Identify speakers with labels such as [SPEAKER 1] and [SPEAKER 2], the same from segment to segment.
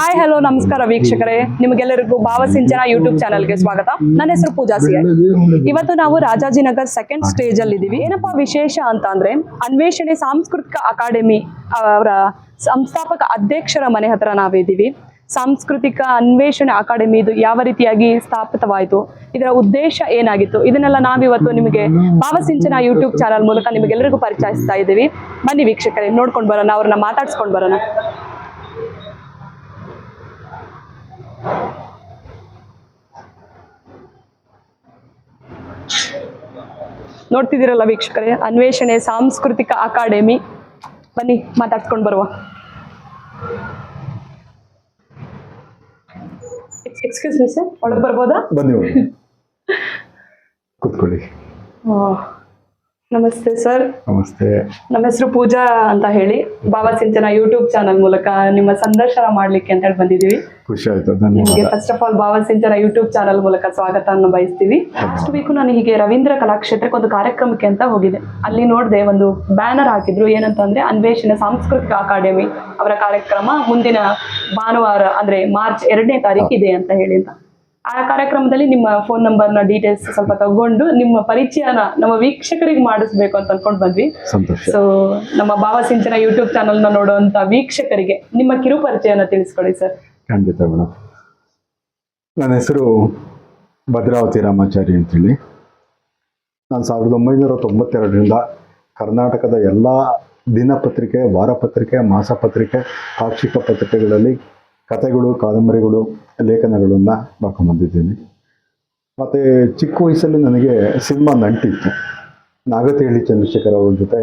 [SPEAKER 1] Hi hello ನಮಸ್ಕಾರ ವೀಕ್ಷಕರೇ. ನಿಮಗೆಲ್ಲರಿಗೂ ಭಾವಸಿಂಚನ ಯೂಟ್ಯೂಬ್ ಚಾನಲ್ಗೆ ಸ್ವಾಗತ. ನನ್ನ ಹೆಸರು ಪೂಜಾ ಸಿ ಇವತ್ತು ನಾವು ರಾಜಾಜಿನಗರ್ ಸೆಕೆಂಡ್ ಸ್ಟೇಜ್ ಅಲ್ಲಿ ಇದೀವಿ. ಏನಪ್ಪಾ ವಿಶೇಷ ಅಂತ ಅಂದ್ರೆ ಅನ್ವೇಷಣೆ ಸಾಂಸ್ಕೃತಿಕ ಅಕಾಡೆಮಿ ಅವರ ಸಂಸ್ಥಾಪಕ ಅಧ್ಯಕ್ಷರ ಮನೆ ಹತ್ರ ನಾವಿದ್ದೀವಿ ಸಾಂಸ್ಕೃತಿಕ ಅನ್ವೇಷಣೆ ಅಕಾಡೆಮಿ ಇದು ಯಾವ ರೀತಿಯಾಗಿ ಸ್ಥಾಪಿತವಾಯಿತು? ಇದರ ಉದ್ದೇಶ ಏನಾಗಿತ್ತು? ಇದನ್ನೆಲ್ಲ ನಾವಿವತ್ತು ನಿಮಗೆ ಭಾವಸಿಂಚನ ಯೂಟ್ಯೂಬ್ ಚಾನಲ್ ಮೂಲಕ ನಿಮಗೆಲ್ಲರಿಗೂ ಪರಿಚಯಿಸ್ತಾ ಇದ್ದೀವಿ. ಬನ್ನಿ ವೀಕ್ಷಕರೇ, ನೋಡ್ಕೊಂಡು ಬರೋಣ, ಅವ್ರನ್ನ ಮಾತಾಡ್ಸ್ಕೊಂಡು ಬರೋಣ. ನೋಡ್ತಿದ್ದೀರಲ್ಲ ವೀಕ್ಷಕರೇ, ಅನ್ವೇಷಣೆ, ಸಾಂಸ್ಕೃತಿಕ ಅಕಾಡೆಮಿ. ಬನ್ನಿ, ಮಾತಾಡ್ಸ್ಕೊಂಡು ಬರುವ. ಎಕ್ಸ್ಕ್ಯೂಸ್ ಮೀ ಸರ್ ಒಳಗೆ ಬರ್ಬೋದಾ
[SPEAKER 2] ಬನ್ನಿ ಒಳಗೆ. ಕೂತ್ಕೊಳ್ಳಿ
[SPEAKER 1] ಆ, ನಮಸ್ತೆ ಸರ್.
[SPEAKER 2] ನಮಸ್ತೆ.
[SPEAKER 1] ನಮ್ಮ ಹೆಸರು ಪೂಜಾ ಅಂತ ಹೇಳಿ. ಬಾಬಾ ಸಿಂಚನ ಯೂಟ್ಯೂಬ್ ಚಾನಲ್ ಮೂಲಕ ನಿಮ್ಮ ಸಂದರ್ಶನ ಮಾಡ್ಲಿಕ್ಕೆ ಅಂತ ಹೇಳಿ ಬಂದಿದ್ದೀವಿ.
[SPEAKER 2] ಖುಷಿ ಆಯ್ತು.
[SPEAKER 1] ನಿಮಗೆ
[SPEAKER 2] first
[SPEAKER 1] of all Baba Sinchana YouTube channel ಮೂಲಕ ಸ್ವಾಗತವನ್ನು ಬಯಸ್ತೀವಿ. ಲಾಸ್ಟ್ ವೀಕು ನಾನು ಹೀಗೆ ರವೀಂದ್ರ ಕಲಾಕ್ಷೇತ್ರಕ್ಕೆ ಒಂದು ಕಾರ್ಯಕ್ರಮಕ್ಕೆ ಅಂತ ಹೋಗಿದೆ. ಅಲ್ಲಿ ನೋಡಿದೆ ಒಂದು ಬ್ಯಾನರ್ ಹಾಕಿದ್ರು. ಏನಂತ ಅಂದ್ರೆ ಅನ್ವೇಷಣೆ ಸಾಂಸ್ಕೃತಿಕ ಅಕಾಡೆಮಿ ಅವರ ಕಾರ್ಯಕ್ರಮ ಮುಂದಿನ ಭಾನುವಾರ ಅಂದ್ರೆ ಮಾರ್ಚ್ ಎರಡನೇ ತಾರೀಕು ಇದೆ ಅಂತ ಹೇಳಿ ಅಂತ. ಆ ಕಾರ್ಯಕ್ರಮದಲ್ಲಿ ನಿಮ್ಮ ಫೋನ್ ನಂಬರ್ನ ಡೀಟೇಲ್ಸ್ ಸ್ವಲ್ಪ ತಗೊಂಡು ನಿಮ್ಮ ಪರಿಚಯನ ನಮ್ಮ ವೀಕ್ಷಕರಿಗೆ ಮಾಡಿಸ್ಬೇಕು ಅಂತ ಅನ್ಕೊಂಡ್ ಬಂದ್ವಿ.
[SPEAKER 2] ಸಂತೋಷ.
[SPEAKER 1] ಸೊ ನಮ್ಮ ಭಾವಸಿಂಚನ ಯೂಟ್ಯೂಬ್ ಚಾನಲ್ನ ನೋಡುವಂತ ವೀಕ್ಷಕರಿಗೆ ನಿಮ್ಮ ಕಿರು ಪರಿಚಯನ ತಿಳಿಸ್ಕೊಡಿ ಸರ್
[SPEAKER 2] ಖಂಡಿತ ಮೇಡಮ್ ನನ್ನ ಹೆಸರು ಭದ್ರಾವತಿ ರಾಮಾಚಾರಿ ಅಂತೇಳಿ. ನಾನು ಸಾವಿರದ ಒಂಬೈನೂರ ತೊಂಬತ್ತೆರಡರಿಂದ ಕರ್ನಾಟಕದ ಎಲ್ಲ ದಿನಪತ್ರಿಕೆ ವಾರಪತ್ರಿಕೆ ಮಾಸಪತ್ರಿಕೆ ಪಾಕ್ಷಿಕ ಪತ್ರಿಕೆಗಳಲ್ಲಿ ಕಥೆಗಳು, ಕಾದಂಬರಿಗಳು, ಲೇಖನಗಳನ್ನು ಬರ್ಕೊಂಬಂದಿದ್ದೀನಿ ಮತ್ತು ಚಿಕ್ಕ ವಯಸ್ಸಲ್ಲಿ ನನಗೆ ಸಿನಿಮಾ ನಂಟಿತ್ತು. ನಾಗತಿಹಳ್ಳಿ ಚಂದ್ರಶೇಖರ್ ಅವ್ರ ಜೊತೆ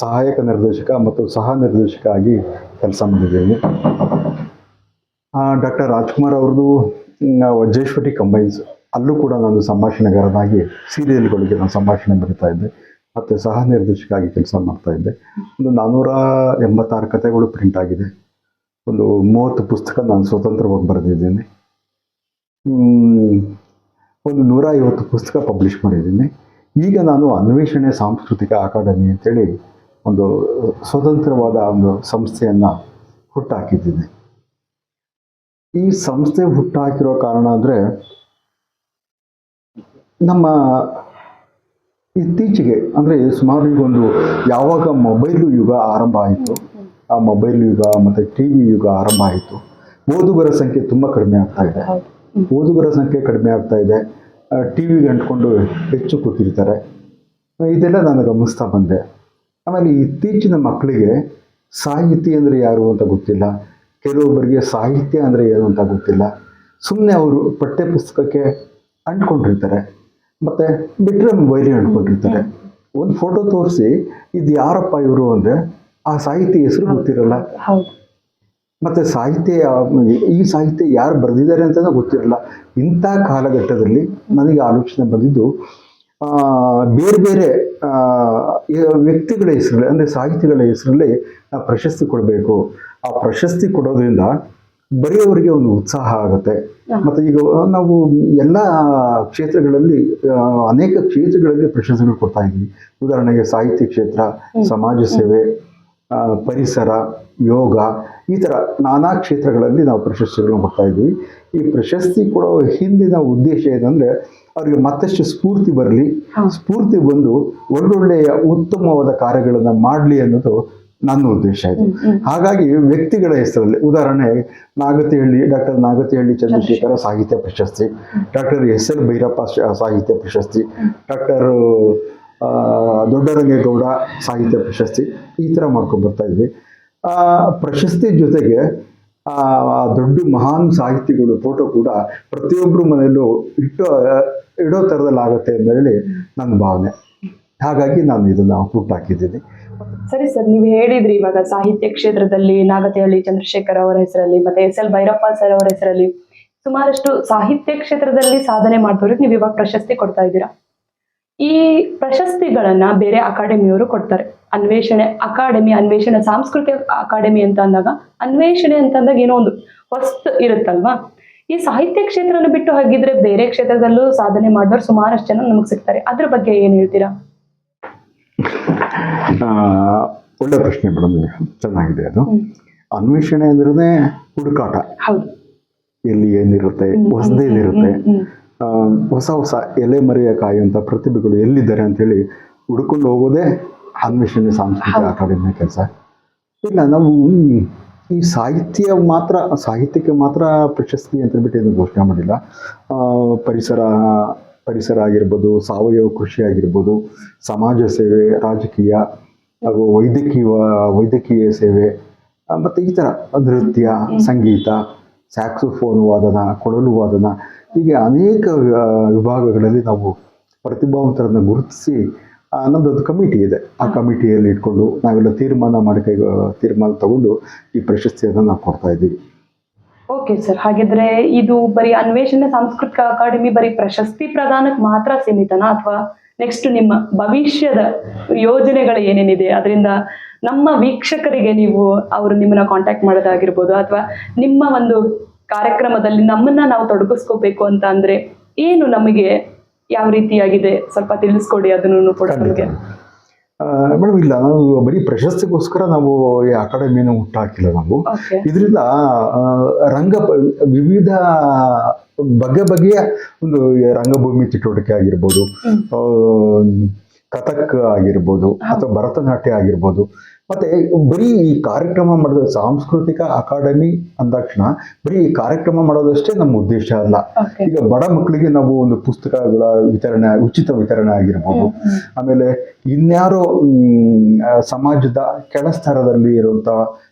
[SPEAKER 2] ಸಹಾಯಕ ನಿರ್ದೇಶಕ ಮತ್ತು ಸಹ ನಿರ್ದೇಶಕ ಆಗಿ ಕೆಲಸ ಮಾಡಿದ್ದೀನಿ. ಡಾಕ್ಟರ್ ರಾಜ್ಕುಮಾರ್ ಅವ್ರದ್ದು ವಜ್ರೇಶ್ವರಿ ಕಂಬೈನ್ಸ್. ಅಲ್ಲೂ ಕೂಡ ನಾನು ಸಂಭಾಷಣೆಗಾರನಾಗಿ ಸೀರಿಯಲ್ಗಳಿಗೆ ನಾನು ಸಂಭಾಷಣೆ ಬರಿತಾ ಇದ್ದೆ. ಮತ್ತು ಸಹ ನಿರ್ದೇಶಕ ಆಗಿ ಕೆಲಸ ಮಾಡ್ತಾ ಇದ್ದೆ. ಒಂದು ನಾನ್ನೂರ ಎಂಬತ್ತಾರು ಕಥೆಗಳು ಪ್ರಿಂಟ್ ಆಗಿದೆ. ಒಂದು ಮೂವತ್ತು ಪುಸ್ತಕ ನಾನು ಸ್ವತಂತ್ರವಾಗಿ ಬರೆದಿದ್ದೀನಿ. ಒಂದು ನೂರ ಐವತ್ತು ಪುಸ್ತಕ ಪಬ್ಲಿಷ್ ಮಾಡಿದ್ದೀನಿ. ಈಗ ನಾನು ಅನ್ವೇಷಣೆ ಸಾಂಸ್ಕೃತಿಕ ಅಕಾಡೆಮಿ ಅಂತೇಳಿ ಒಂದು ಸ್ವತಂತ್ರವಾದ ಒಂದು ಸಂಸ್ಥೆಯನ್ನು ಹುಟ್ಟಾಕಿದ್ದೀನಿ. ಈ ಸಂಸ್ಥೆ ಹುಟ್ಟಾಕಿರೋ ಕಾರಣ ಅಂದರೆ ನಮ್ಮ ಇತ್ತೀಚೆಗೆ ಅಂದರೆ ಸುಮಾರು ಈಗ ಒಂದು ಯಾವಾಗ ಮೊಬೈಲು ಯುಗ ಆರಂಭ ಆಯಿತು ಆ ಮೊಬೈಲ್ ಯುಗ ಮತ್ತು ಟಿ ವಿ ಯುಗ ಆರಂಭ ಆಯಿತು. ಓದುಗರ ಸಂಖ್ಯೆ ತುಂಬ ಕಡಿಮೆ ಆಗ್ತಾ ಇದೆ. ಓದುಗರ ಸಂಖ್ಯೆ ಕಡಿಮೆ ಆಗ್ತಾ ಇದೆ. ಟಿ ವಿಗೆ ಅಂಟ್ಕೊಂಡು ಹೆಚ್ಚು ಕೂತಿರ್ತಾರೆ. ಇದೆಲ್ಲ ನಾನು ಗಮನಿಸ್ತಾ ಬಂದೆ. ಆಮೇಲೆ ಇತ್ತೀಚಿನ ಮಕ್ಕಳಿಗೆ ಸಾಹಿತಿ ಅಂದರೆ ಯಾರು ಅಂತ ಗೊತ್ತಿಲ್ಲ. ಕೆಲವೊಬ್ಬರಿಗೆ ಸಾಹಿತ್ಯ ಅಂದರೆ ಏನು ಅಂತ ಗೊತ್ತಿಲ್ಲ. ಸುಮ್ಮನೆ ಅವರು ಪಠ್ಯ ಪುಸ್ತಕಕ್ಕೆ ಅಂಟ್ಕೊಂಡಿರ್ತಾರೆ. ಮತ್ತು ಬಿಟ್ಟರೆ ಮೊಬೈಲಿಗೆ ಅಂಟ್ಕೊಂಡಿರ್ತಾರೆ. ಒಂದು ಫೋಟೋ ತೋರಿಸಿ ಇದು ಯಾರಪ್ಪ ಇವರು ಅಂದರೆ ಆ ಸಾಹಿತ್ಯ ಹೆಸರು ಗೊತ್ತಿರಲ್ಲ. ಮತ್ತು ಸಾಹಿತ್ಯ ಈ ಸಾಹಿತ್ಯ ಯಾರು ಬರೆದಿದ್ದಾರೆ ಅಂತ ಗೊತ್ತಿರಲ್ಲ. ಇಂಥ ಕಾಲಘಟ್ಟದಲ್ಲಿ ನನಗೆ ಆಲೋಚನೆ ಬಂದಿದ್ದು ಆ, ಬೇರೆ ಬೇರೆ ಆ, ವ್ಯಕ್ತಿಗಳ ಹೆಸರಲ್ಲಿ ಅಂದರೆ ಸಾಹಿತಿಗಳ ಹೆಸರಲ್ಲಿ ನಾವು ಪ್ರಶಸ್ತಿ ಕೊಡಬೇಕು. ಆ ಪ್ರಶಸ್ತಿ ಕೊಡೋದ್ರಿಂದ ಬರೆಯವರಿಗೆ ಒಂದು ಉತ್ಸಾಹ ಆಗುತ್ತೆ. ಮತ್ತು ಈಗ ನಾವು ಎಲ್ಲ ಕ್ಷೇತ್ರಗಳಲ್ಲಿ ಅನೇಕ ಕ್ಷೇತ್ರಗಳಲ್ಲಿ ಪ್ರಶಸ್ತಿಗಳು ಕೊಡ್ತಾ ಇದ್ದೀವಿ. ಉದಾಹರಣೆಗೆ ಸಾಹಿತ್ಯ ಕ್ಷೇತ್ರ ಸಮಾಜ ಸೇವೆ ಪರಿಸರ ಯೋಗ ಈ ಥರ ನಾನಾ ಕ್ಷೇತ್ರಗಳಲ್ಲಿ ನಾವು ಪ್ರಶಸ್ತಿಗಳನ್ನು ಕೊಡ್ತಾ ಇದ್ದೀವಿ. ಈ ಪ್ರಶಸ್ತಿ ಕೊಡೋ ಹಿಂದಿನ ಉದ್ದೇಶ ಏನಂದರೆ ಅವರಿಗೆ ಮತ್ತಷ್ಟು ಸ್ಫೂರ್ತಿ ಬರಲಿ. ಸ್ಫೂರ್ತಿ ಬಂದು ಒಳ್ಳೊಳ್ಳೆಯ ಉತ್ತಮವಾದ ಕಾರ್ಯಗಳನ್ನು ಮಾಡಲಿ ಅನ್ನೋದು ನನ್ನ ಉದ್ದೇಶ ಇದೆ. ಹಾಗಾಗಿ ವ್ಯಕ್ತಿಗಳ ಹೆಸರಲ್ಲಿ ಉದಾಹರಣೆ ನಾಗತಿಹಳ್ಳಿ ಡಾಕ್ಟರ್ ನಾಗತಿಹಳ್ಳಿ ಚಂದ್ರಶೇಖರ ಸಾಹಿತ್ಯ ಪ್ರಶಸ್ತಿ ಡಾಕ್ಟರ್ ಎಸ್ ಎಲ್ ಭೈರಪ್ಪ ಸಾಹಿತ್ಯ ಪ್ರಶಸ್ತಿ ಡಾಕ್ಟರ್ ದೊಡ್ಡರಂಗೇಗೌಡ ಸಾಹಿತ್ಯ ಪ್ರಶಸ್ತಿ. ಈ ಥರ ಮಾಡ್ಕೊಂಡು ಬರ್ತಾ ಇದ್ವಿ. ಆ, ಪ್ರಶಸ್ತಿ ಜೊತೆಗೆ, ಆ, ದೊಡ್ಡ ಮಹಾನ್ ಸಾಹಿತಿಗಳು ಫೋಟೋ ಕೂಡ ಪ್ರತಿಯೊಬ್ಬರು ಮನೆಯಲ್ಲೂ ಇಟ್ಟು, ಇಡೋ ಥರದಲ್ಲಿ ಆಗುತ್ತೆ ಅಂತ ಹೇಳಿ ನನ್ನ ಭಾವನೆ. ಹಾಗಾಗಿ ನಾನು ಇದನ್ನು ಹುಟ್ಟಾಕಿದ್ದೀನಿ
[SPEAKER 1] ಸರಿ ಸರ್, ನೀವು ಹೇಳಿದ್ರಿ ಇವಾಗ ಸಾಹಿತ್ಯ ಕ್ಷೇತ್ರದಲ್ಲಿ ನಾಗತಿಹಳ್ಳಿ ಚಂದ್ರಶೇಖರ್ ಅವರ ಹೆಸರಲ್ಲಿ ಮತ್ತೆ ಎಸ್ ಎಲ್ ಭೈರಪ್ಪ ಸರ್ ಅವರ ಹೆಸರಲ್ಲಿ ಸುಮಾರಷ್ಟು ಸಾಹಿತ್ಯ ಕ್ಷೇತ್ರದಲ್ಲಿ ಸಾಧನೆ ಮಾಡ್ದವ್ರಿಗೆ ನೀವು ಇವಾಗ ಪ್ರಶಸ್ತಿ ಕೊಡ್ತಾ ಇದ್ದೀರಾ. ಈ ಪ್ರಶಸ್ತಿಗಳನ್ನ ಬೇರೆ ಅಕಾಡೆಮಿಯವರು ಕೊಡ್ತಾರೆ. ಅನ್ವೇಷಣೆ ಅಕಾಡೆಮಿ ಅನ್ವೇಷಣೆ ಸಾಂಸ್ಕೃತಿಕ ಅಕಾಡೆಮಿ ಅಂತ ಅಂದಾಗ ಅನ್ವೇಷಣೆ ಅಂತ ಅಂದಾಗ ಏನೋ ಒಂದು ವಸ್ತು ಇರುತ್ತಲ್ವಾ? ಈ ಸಾಹಿತ್ಯ ಕ್ಷೇತ್ರನ ಬಿಟ್ಟು ಹಾಗಿದ್ರೆ ಬೇರೆ ಕ್ಷೇತ್ರದಲ್ಲೂ ಸಾಧನೆ ಮಾಡೋರು ಸುಮಾರಷ್ಟು ಜನ ನಮಗೆ ಸಿಗ್ತಾರೆ. ಅದ್ರ ಬಗ್ಗೆ ಏನ್ ಹೇಳ್ತೀರಾ?
[SPEAKER 2] ಆ, ಒಳ್ಳೆ ಪ್ರಶ್ನೆ ಮೇಡಮ್ ಚೆನ್ನಾಗಿದೆ ಅದು. ಅನ್ವೇಷಣೆ ಅಂದ್ರೆ ಹುಡುಕಾಟ.
[SPEAKER 1] ಹೌದು.
[SPEAKER 2] ಎಲ್ಲಿ ಏನಿರುತ್ತೆ ಹೊಸದೇನಿರುತ್ತೆ. ಹೊಸ ಹೊಸ ಎಲೆ ಮರೆಯ ಕಾಯುವಂಥ ಪ್ರತಿಭೆಗಳು ಎಲ್ಲಿದ್ದಾರೆ ಅಂತ ಹೇಳಿ ಹುಡ್ಕೊಂಡು ಹೋಗೋದೇ ಅನ್ವೇಷಣೆ ಸಾಂಸ್ಕೃತಿಕ ಅಕಾಡೆಮಿ ಕೆಲಸ. ಇಲ್ಲ ನಾವು ಈ ಸಾಹಿತ್ಯ ಮಾತ್ರ ಸಾಹಿತ್ಯಕ್ಕೆ ಮಾತ್ರ ಪ್ರಶಸ್ತಿ ಅಂತ ಹೇಳ್ಬಿಟ್ಟು ಏನು ಘೋಷಣೆ ಮಾಡಿಲ್ಲ. ಪರಿಸರ ಪರಿಸರ ಆಗಿರ್ಬೋದು ಸಾವಯವ ಕೃಷಿ ಆಗಿರ್ಬೋದು ಸಮಾಜ ಸೇವೆ ರಾಜಕೀಯ ಹಾಗೂ ವೈದ್ಯಕೀಯ ವೈದ್ಯಕೀಯ ಸೇವೆ ಮತ್ತು ಈ ಥರ ನೃತ್ಯ ಸಂಗೀತ ಸ್ಯಾಕ್ಸೋಫೋನ್ ವಾದನ ಕೊಳಲು ವಾದನ ಹೀಗೆ ಅನೇಕ ವಿಭಾಗಗಳಲ್ಲಿ ನಾವು ಪ್ರತಿಭಾವಂತರನ್ನು ಗುರುತಿಸಿ ನಮ್ದೊಂದು ಕಮಿಟಿ ಇದೆ. ಆ ಕಮಿಟಿಯಲ್ಲಿ ಇಟ್ಕೊಂಡು ನಾವೆಲ್ಲ ತೀರ್ಮಾನ ಮಾಡಿ ಕೈ ತೀರ್ಮಾನ ತಗೊಂಡು ಈ ಪ್ರಶಸ್ತಿಯನ್ನು ನಾವು ಕೊಡ್ತಾ ಇದ್ದೀವಿ.
[SPEAKER 1] ಓಕೆ ಸರ್ ಹಾಗಿದ್ರೆ ಇದು ಬರೀ ಅನ್ವೇಷಣೆ ಸಾಂಸ್ಕೃತಿಕ ಅಕಾಡೆಮಿ ಬರೀ ಪ್ರಶಸ್ತಿ ಪ್ರದಾನಕ್ಕೆ ಮಾತ್ರ ಸೀಮಿತನಾ? ಅಥವಾ ನೆಕ್ಸ್ಟ್ ನಿಮ್ಮ ಭವಿಷ್ಯದ ಯೋಜನೆಗಳು ಏನೇನಿದೆ? ಅದರಿಂದ ನಮ್ಮ ವೀಕ್ಷಕರಿಗೆ ನೀವು ಅವರು ನಿಮ್ಮನ್ನ ಕಾಂಟ್ಯಾಕ್ಟ್ ಮಾಡೋದಾಗಿರ್ಬೋದು ಅಥವಾ ನಿಮ್ಮ ಒಂದು ಕಾರ್ಯಕ್ರಮದಲ್ಲಿ ನಮ್ಮನ್ನ ನಾವು ತೊಡಗಿಸ್ಕೋಬೇಕು ಅಂತ ಅಂದ್ರೆ ಏನು ನಮಗೆ ಯಾವ ರೀತಿಯಾಗಿದೆ? ಸ್ವಲ್ಪ ತಿಳಿಸ್ಕೊಡಿ ಅದನ್ನು ಕೂಡ ನಮಗೆ.
[SPEAKER 2] ಮೇಡಮ್ ಇಲ್ಲ ನಾವು ಬರೀ ಪ್ರಶಸ್ತಿಗೋಸ್ಕರ ನಾವು ಈ ಅಕಾಡೆಮಿಯನ್ನು ಹುಟ್ಟಾಕಿಲ್ಲ ನಾವು. ಇದರಿಂದ ರಂಗ ವಿವಿಧ ಬಗೆ ಬಗೆಯ ಒಂದು ರಂಗಭೂಮಿ ಚಟುವಟಿಕೆ ಆಗಿರ್ಬೋದು ಕಥಕ್ ಆಗಿರ್ಬೋದು ಅಥವಾ ಭರತನಾಟ್ಯ ಆಗಿರ್ಬೋದು ಮತ್ತೆ ಬರೀ ಈ ಕಾರ್ಯಕ್ರಮ ಮಾಡೋದು ಸಾಂಸ್ಕೃತಿಕ ಅಕಾಡೆಮಿ ಅಂದಾಕ್ಷಣ ಬರೀ ಈ ಕಾರ್ಯಕ್ರಮ ಮಾಡೋದಷ್ಟೇ ನಮ್ಮ ಉದ್ದೇಶ ಅಲ್ಲ. ಈಗ ಬಡ ಮಕ್ಕಳಿಗೆ ನಾವು ಒಂದು ಪುಸ್ತಕಗಳ ವಿತರಣೆ ಉಚಿತ ವಿತರಣೆ ಆಗಿರ್ಬೋದು. ಆಮೇಲೆ ಇನ್ಯಾರೋ ಸಮಾಜದ ಕೆಳ ಸ್ತರದಲ್ಲಿ ಇರುವಂಥ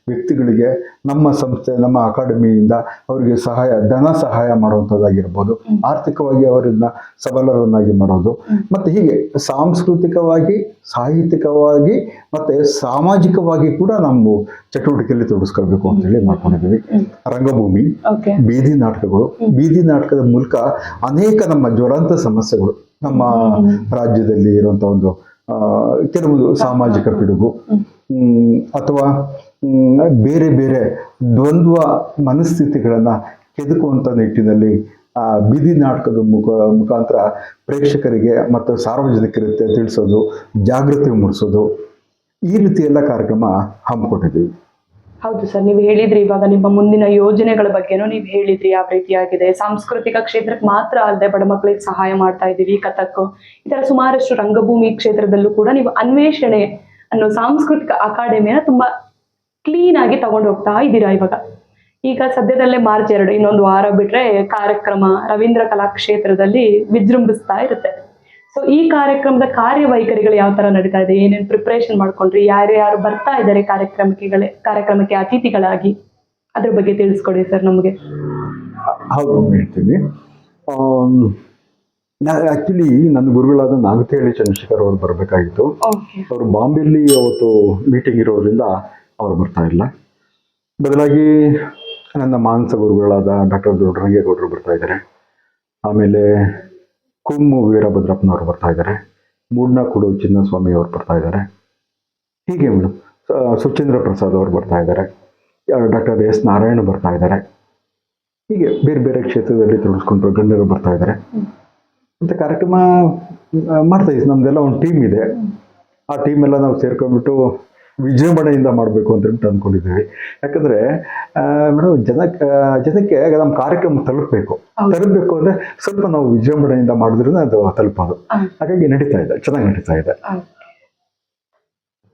[SPEAKER 2] ವ್ಯಕ್ತಿಗಳಿಗೆ ನಮ್ಮ ಸಂಸ್ಥೆ ನಮ್ಮ ಅಕಾಡೆಮಿಯಿಂದ ಅವರಿಗೆ ಸಹಾಯ ಧನ ಸಹಾಯ ಮಾಡುವಂಥದ್ದಾಗಿರ್ಬೋದು. ಆರ್ಥಿಕವಾಗಿ ಅವರನ್ನ ಸಬಲರನ್ನಾಗಿ ಮಾಡೋದು. ಮತ್ತೆ ಹೀಗೆ ಸಾಂಸ್ಕೃತಿಕವಾಗಿ ಸಾಹಿತ್ಯಿಕವಾಗಿ ಮತ್ತೆ ಸಾಮಾಜಿಕವಾಗಿ ಕೂಡ ನಾವು ಚಟುವಟಿಕೆಯಲ್ಲಿ ತೊಡಗಿಸ್ಕೊಳ್ಬೇಕು ಅಂತೇಳಿ ಮಾಡ್ಕೊಂಡಿದ್ದೀವಿ. ರಂಗಭೂಮಿ ಬೀದಿ ನಾಟಕಗಳು. ಬೀದಿ ನಾಟಕದ ಮೂಲಕ ಅನೇಕ ನಮ್ಮ ಜ್ವರಂತ ಸಮಸ್ಯೆಗಳು ನಮ್ಮ ರಾಜ್ಯದಲ್ಲಿ ಇರುವಂಥ ಒಂದು ಕೆಲವೊಂದು ಸಾಮಾಜಿಕ ಪಿಡುಗು. ಅಥವಾ ಬೇರೆ ಬೇರೆ ದ್ವಂದ್ವ ಮನಸ್ಥಿತಿಗಳನ್ನು ಕೆದಕುವಂಥ ನಿಟ್ಟಿನಲ್ಲಿ ಆ, ಬೀದಿ ನಾಟಕದ ಮುಖ, ಮುಖಾಂತರ ಪ್ರೇಕ್ಷಕರಿಗೆ ಮತ್ತು ಸಾರ್ವಜನಿಕರಿಗೆ ತಿಳಿಸೋದು, ಜಾಗೃತಿ ಮೂಡಿಸೋದು, ಈ ರೀತಿ ಎಲ್ಲ ಕಾರ್ಯಕ್ರಮ ಹಮ್ಮಿಕೊಂಡಿದ್ದೀವಿ.
[SPEAKER 1] ಹೌದು ಸರ್, ನೀವು ಹೇಳಿದ್ರಿ ಇವಾಗ ನಿಮ್ಮ ಮುಂದಿನ ಯೋಜನೆಗಳ ಬಗ್ಗೆನೂ ನೀವು ಹೇಳಿದ್ರಿ, ಯಾವ ರೀತಿಯಾಗಿದೆ ಸಾಂಸ್ಕೃತಿಕ ಕ್ಷೇತ್ರಕ್ಕೆ ಮಾತ್ರ ಅಲ್ಲದೆ ಬಡ ಮಕ್ಕಳಿಗೆ ಸಹಾಯ ಮಾಡ್ತಾ ಇದ್ದೀವಿ ಕಥಕ್. ಈ ತರ ಸುಮಾರಷ್ಟು ರಂಗಭೂಮಿ ಕ್ಷೇತ್ರದಲ್ಲೂ ಕೂಡ ನೀವು ಅನ್ವೇಷಣೆ ಅನ್ನೋ ಸಾಂಸ್ಕೃತಿಕ ಅಕಾಡೆಮಿನ ತುಂಬಾ ಕ್ಲೀನ್ ಆಗಿ ತಗೊಂಡು ಹೋಗ್ತಾ ಇದ್ದೀರಾ ಇವಾಗ? ಈಗ ಸದ್ಯದಲ್ಲೇ ಮಾರ್ಚ್ ಎರಡು, ಇನ್ನೊಂದು ವಾರ ಬಿಟ್ರೆ ಕಾರ್ಯಕ್ರಮ ರವೀಂದ್ರ ಕಲಾಕ್ಷೇತ್ರದಲ್ಲಿ ವಿಜೃಂಭಿಸ್ತಾ ಇರುತ್ತೆ. ಸೊ ಈ ಕಾರ್ಯಕ್ರಮದ ಕಾರ್ಯವೈಖರಿಗಳು ಯಾವ ತರ ನಡೀತಾ ಇದೆ? ಏನೇನು ಪ್ರಿಪರೇಷನ್ ಮಾಡ್ಕೊಂಡ್ರಿ? ಯಾರ್ಯಾರು ಬರ್ತಾ ಇದ್ದಾರೆ ಕಾರ್ಯಕ್ರಮಕ್ಕೆ ಕಾರ್ಯಕ್ರಮಕ್ಕೆ ಅತಿಥಿಗಳಾಗಿ? ಅದ್ರ ಬಗ್ಗೆ ತಿಳಿಸ್ಕೊಡಿ ಸರ್ ನಮಗೆ.
[SPEAKER 2] ಹೌದು, ಹೇಳ್ತೀನಿ. ಆ್ಯಕ್ಚುಲಿ ನನ್ನ ಗುರುಗಳಾದ ನಾಗತಿಹಳ್ಳಿ ಚಂದ್ರಶೇಖರ್ ಅವರು ಬರಬೇಕಾಗಿತ್ತು. ಅವರು ಬಾಂಬೆಯಲ್ಲಿ ಅವತ್ತು ಮೀಟಿಂಗ್ ಇರೋದ್ರಿಂದ ಅವ್ರು ಬರ್ತಾ ಇಲ್ಲ. ಬದಲಾಗಿ ನನ್ನ ಮಾನಸ ಗುರುಗಳಾದ ಡಾಕ್ಟರ್ ದೊಡ್ಡರಂಗೇಗೌಡರು ಬರ್ತಾ ಇದ್ದಾರೆ. ಆಮೇಲೆ ಕುಮ್ಮು ವೀರಭದ್ರಪ್ಪನವರು ಬರ್ತಾ ಇದ್ದಾರೆ. ಮೂಡ್ನಕುಡು ಚಿನ್ನಸ್ವಾಮಿ ಅವರು ಬರ್ತಾ ಇದ್ದಾರೆ. ಹೀಗೆ ಮೇಡಮ್ ಸುಚೇಂದ್ರ ಪ್ರಸಾದ್ ಅವರು ಬರ್ತಾ ಇದ್ದಾರೆ. ಡಾಕ್ಟರ್ ಎಸ್ ನಾರಾಯಣ ಬರ್ತಾ ಇದ್ದಾರೆ. ಹೀಗೆ ಬೇರೆ ಬೇರೆ ಕ್ಷೇತ್ರದಲ್ಲಿ ತೊಡಗಿಸ್ಕೊಂಡ್ರು ಗಣ್ಯರು ಬರ್ತಾ ಇದ್ದಾರೆ. ಮತ್ತು ಕಾರ್ಯಕ್ರಮ ಮಾಡ್ತಾ ಇದ್ದೀವಿ ನಮ್ದೆಲ್ಲ ಒಂದು ಟೀಮ್ ಇದೆ. ಆ ಟೀಮ್ ಎಲ್ಲ ನಾವು ಸೇರ್ಕೊಂಡ್ಬಿಟ್ಟು ವಿಜೃಂಭಣೆಯಿಂದ ಮಾಡಬೇಕು ಅಂತ ಹೇಳ್ಬಿಟ್ಟು ಅಂದ್ಕೊಂಡಿದ್ದೀವಿ ಯಾಕಂದರೆ ಮೇಡಮ್ ಜನಕ್ಕೆ ಜನಕ್ಕೆ ನಮ್ಮ ಕಾರ್ಯಕ್ರಮ ತಲುಪಬೇಕು. ತಲುಪಬೇಕು ಅಂದರೆ ಸ್ವಲ್ಪ ನಾವು ವಿಜೃಂಭಣೆಯಿಂದ ಮಾಡಿದ್ರೂ ಅದು ತಲುಪೋದು. ಹಾಗಾಗಿ ನಡೀತಾ ಇದೆ. ಚೆನ್ನಾಗಿ ನಡೀತಾ ಇದೆ.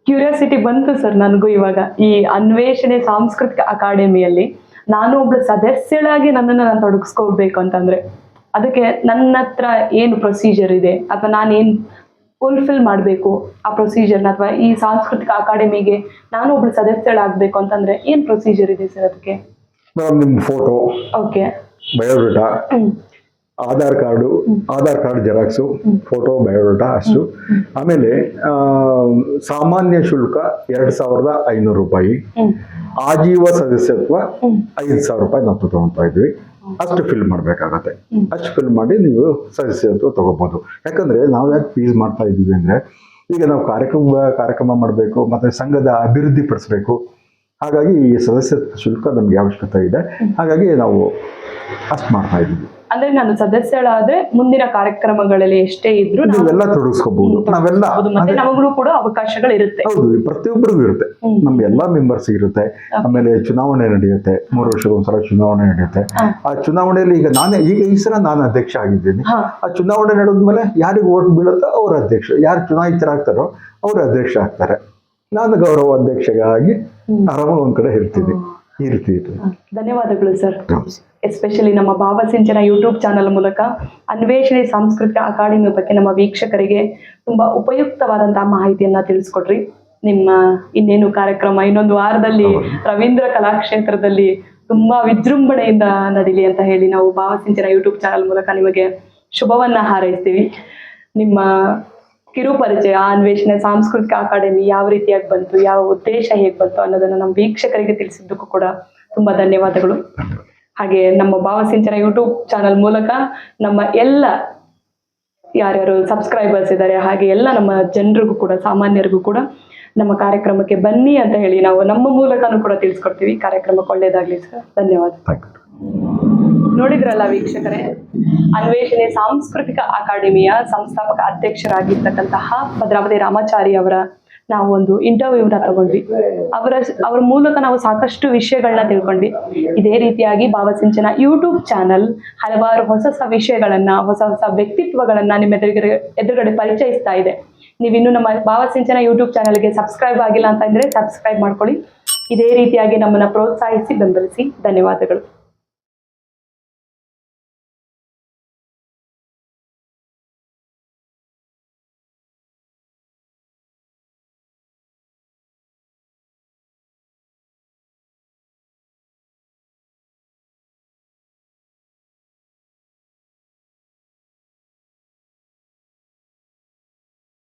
[SPEAKER 1] ಕ್ಯೂರಿಯಾಸಿಟಿ ಬಂತು ಸರ್ ನನಗೂ ಇವಾಗ. ಈ ಅನ್ವೇಷಣೆ ಸಾಂಸ್ಕೃತಿಕ ಅಕಾಡೆಮಿಯಲ್ಲಿ ನಾನು ಒಬ್ಳು ಸದಸ್ಯಳಾಗಿ ನನ್ನನ್ನು ನಾನು ತೊಡಗಿಸ್ಕೋಬೇಕು ಅಂತಂದ್ರೆ ಅದಕ್ಕೆ ನನ್ನ ಹತ್ರ ಏನು ಪ್ರೊಸೀಜರ್ ಇದೆ? ಅಥವಾ ನಾನು ಏನು ಫುಲ್ಫಿಲ್ ಮಾಡಬೇಕು ಆ ಪ್ರೊಸೀಜರ್ನ ಅಥವಾ ಈ ಸಾಂಸ್ಕೃತಿಕ ಅಕಾಡೆಮಿಗೆ ನಾನು ಒಬ್ಳು ಸದಸ್ಯಳಾಗಬೇಕು ಅಂತಂದ್ರೆ ಏನು ಪ್ರೊಸೀಜರ್ ಇದೆ ಸರ್ ಅದಕ್ಕೆ?
[SPEAKER 2] ನಿಮ್ಮ
[SPEAKER 1] photo
[SPEAKER 2] okay
[SPEAKER 1] biodata
[SPEAKER 2] Aadhaar card Aadhaar card xerox photo biodata ಅಷ್ಟು. ಆಮೇಲೆ ಸಾಮಾನ್ಯ ಶುಲ್ಕ ಎರಡು ಸಾವಿರದ ಐನೂರು ರೂಪಾಯಿ. ಆಜೀವ ಸದಸ್ಯತ್ವ ಐದು ಸಾವಿರ ರೂಪಾಯಿ ನಾವು ತಗೊಳ್ತಾ ಇದ್ವಿ. ಅಷ್ಟು ಫಿಲ್ ಮಾಡಬೇಕಾಗತ್ತೆ. ಅಷ್ಟು ಫಿಲ್ ಮಾಡಿ ನೀವು ಸದಸ್ಯತ್ವ ತಗೋಬೋದು. ಯಾಕಂದ್ರೆ ನಾವು ಯಾಕೆ ಫೀಸ್ ಮಾಡ್ತಾ ಇದ್ದೀವಿ ಅಂದ್ರೆ ಈಗ ನಾವು ಕಾರ್ಯಕ್ರಮ ಕಾರ್ಯಕ್ರಮ ಮಾಡಬೇಕು ಮತ್ತೆ ಸಂಘದ ಅಭಿವೃದ್ಧಿ ಪಡಿಸ್ಬೇಕು. ಹಾಗಾಗಿ ಈ ಸದಸ್ಯತ್ವ ಶುಲ್ಕ ನಮಗೆ ಅವಶ್ಯಕತೆ ಇದೆ. ಹಾಗಾಗಿ ನಾವು ಅಷ್ಟು ಮಾಡ್ತಾ ಇದ್ದೀವಿ.
[SPEAKER 1] ಅಂದ್ರೆ ನಾನು ಸದಸ್ಯಳಾದ್ರೆ ಮುಂದಿನ ಕಾರ್ಯಕ್ರಮಗಳಲ್ಲಿ ಎಷ್ಟೇ ಇದ್ರು ನಾವು
[SPEAKER 2] ನೀವೆಲ್ಲ ತೊಡಗಿಸ್ಕೋಬಹುದು ನಾವೆಲ್ಲ
[SPEAKER 1] ಮತ್ತೆ ನಮಗೂ ಕೂಡ ಅವಕಾಶಗಳು ಇರುತ್ತೆ
[SPEAKER 2] ಹೌದು ಪ್ರತಿಯೊಬ್ಬರಿಗೂ ಇರುತ್ತೆ. ನಮ್ ಎಲ್ಲಾ ಮೆಂಬರ್ಸ್ ಇರುತ್ತೆ. ಆಮೇಲೆ ಚುನಾವಣೆ ನಡೆಯುತ್ತೆ. ಮೂರು ವರ್ಷಕ್ಕೊಂದ್ಸಲ ಚುನಾವಣೆ ನಡೆಯುತ್ತೆ. ಆ ಚುನಾವಣೆಯಲ್ಲಿ ಈಗ ನಾನೇ ಈಗ ಈ ಸಲ ನಾನು ಅಧ್ಯಕ್ಷ ಆಗಿದ್ದೀನಿ. ಆ ಚುನಾವಣೆ ನಡೆದ್ಮೇಲೆ ಯಾರಿಗೆ ಓಟ್ ಬೀಳುತ್ತೋ ಅವ್ರ ಅಧ್ಯಕ್ಷ ಯಾರು ಚುನಾಯಿತರಾಗ್ತಾರೋ ಅವ್ರ ಅಧ್ಯಕ್ಷ ಆಗ್ತಾರೆ. ನಾನು ಗೌರವ ಅಧ್ಯಕ್ಷಗಾಗಿ ಆರಾಮಾಗಿ ಒಂದ್ ಕಡೆ ಇರ್ತೀನಿ. ಈ ರೀತಿ.
[SPEAKER 1] ಧನ್ಯವಾದಗಳು ಸರ್. ಎಸ್ಪೆಷಲಿ ನಮ್ಮ ಭಾವಸಿಂಚನ ಯೂಟ್ಯೂಬ್ ಚಾನಲ್ ಮೂಲಕ ಅನ್ವೇಷಣೆ ಸಾಂಸ್ಕೃತಿಕ ಅಕಾಡೆಮಿ ಬಗ್ಗೆ ನಮ್ಮ ವೀಕ್ಷಕರಿಗೆ ತುಂಬಾ ಉಪಯುಕ್ತವಾದಂತಹ ಮಾಹಿತಿಯನ್ನ ತಿಳಿಸ್ಕೊಡ್ರಿ ನಿಮ್ಮ ಇನ್ನೇನು ಕಾರ್ಯಕ್ರಮ ಇನ್ನೊಂದು ವಾರದಲ್ಲಿ ರವೀಂದ್ರ ಕಲಾಕ್ಷೇತ್ರದಲ್ಲಿ ತುಂಬಾ ವಿಜೃಂಭಣೆಯಿಂದ ನಡೀಲಿ ಅಂತ ಹೇಳಿ ನಾವು ಭಾವಸಿಂಚನ ಯೂಟ್ಯೂಬ್ ಚಾನಲ್ ಮೂಲಕ ನಿಮಗೆ ಶುಭವನ್ನ ಹಾರೈಸ್ತೀವಿ ನಿಮ್ಮ ಕಿರು ಪರಿಚಯ ಅನ್ವೇಷಣೆ ಸಾಂಸ್ಕೃತಿಕ ಅಕಾಡೆಮಿ ಯಾವ ರೀತಿಯಾಗಿ ಬಂತು ಯಾವ ಉದ್ದೇಶ ಹೇಗೆ ಬಂತು ಅನ್ನೋದನ್ನು ನಮ್ಮ ವೀಕ್ಷಕರಿಗೆ ತಿಳಿಸಿದ್ದಕ್ಕೂ ಕೂಡ ತುಂಬಾ ಧನ್ಯವಾದಗಳು. ಹಾಗೆ ನಮ್ಮ ಭಾವಸಿಂಚನ ಯೂಟ್ಯೂಬ್ ಚಾನಲ್ ಮೂಲಕ ನಮ್ಮ ಎಲ್ಲ ಯಾರ್ಯಾರು ಸಬ್ಸ್ಕ್ರೈಬರ್ಸ್ ಇದ್ದಾರೆ ಹಾಗೆ ಎಲ್ಲ ನಮ್ಮ ಜನರಿಗೂ ಕೂಡ ಸಾಮಾನ್ಯರಿಗೂ ಕೂಡ ನಮ್ಮ ಕಾರ್ಯಕ್ರಮಕ್ಕೆ ಬನ್ನಿ ಅಂತ ಹೇಳಿ ನಾವು ನಮ್ಮ ಮೂಲಕನೂ ಕೂಡ ತಿಳಿಸ್ಕೊಡ್ತೀವಿ. ಕಾರ್ಯಕ್ರಮಕ್ಕೆ ಒಳ್ಳೇದಾಗ್ಲಿ ಸರ್. ಧನ್ಯವಾದ. ನೋಡಿದ್ರಲ್ಲ ವೀಕ್ಷಕರೇ? ಅನ್ವೇಷಣೆ ಸಾಂಸ್ಕೃತಿಕ ಅಕಾಡೆಮಿಯ ಸಂಸ್ಥಾಪಕ ಅಧ್ಯಕ್ಷರಾಗಿರ್ತಕ್ಕಂತಹ ಭದ್ರಾವತಿ ರಾಮಾಚಾರಿ ಅವರ ನಾವು ಒಂದು ಇಂಟರ್ವ್ಯೂನ ತಗೊಂಡ್ವಿ. ಅವರ ಅವರ ಮೂಲಕ ನಾವು ಸಾಕಷ್ಟು ವಿಷಯಗಳನ್ನ ತಿಳ್ಕೊಂಡ್ವಿ. ಇದೇ ರೀತಿಯಾಗಿ ಭಾವಸಿಂಚನ ಯೂಟ್ಯೂಬ್ ಚಾನಲ್ ಹಲವಾರು ಹೊಸ ಹೊಸ ವಿಷಯಗಳನ್ನ, ಹೊಸ ಹೊಸ ವ್ಯಕ್ತಿತ್ವಗಳನ್ನ ನಿಮ್ಮ ಎದುರುಗಡೆ ಎದುರುಗಡೆ ಪರಿಚಯಿಸ್ತಾ ಇದೆ. ನೀವಿನ್ನು ನಮ್ಮ ಭಾವಸಿಂಚನ ಯೂಟ್ಯೂಬ್ ಚಾನಲ್ಗೆ ಸಬ್ಸ್ಕ್ರೈಬ್ ಆಗಿಲ್ಲ ಅಂತಂದ್ರೆ ಸಬ್ಸ್ಕ್ರೈಬ್ ಮಾಡ್ಕೊಳ್ಳಿ. ಇದೇ ರೀತಿಯಾಗಿ ನಮ್ಮನ್ನ ಪ್ರೋತ್ಸಾಹಿಸಿ ಬೆಂಬಲಿಸಿ. ಧನ್ಯವಾದಗಳು.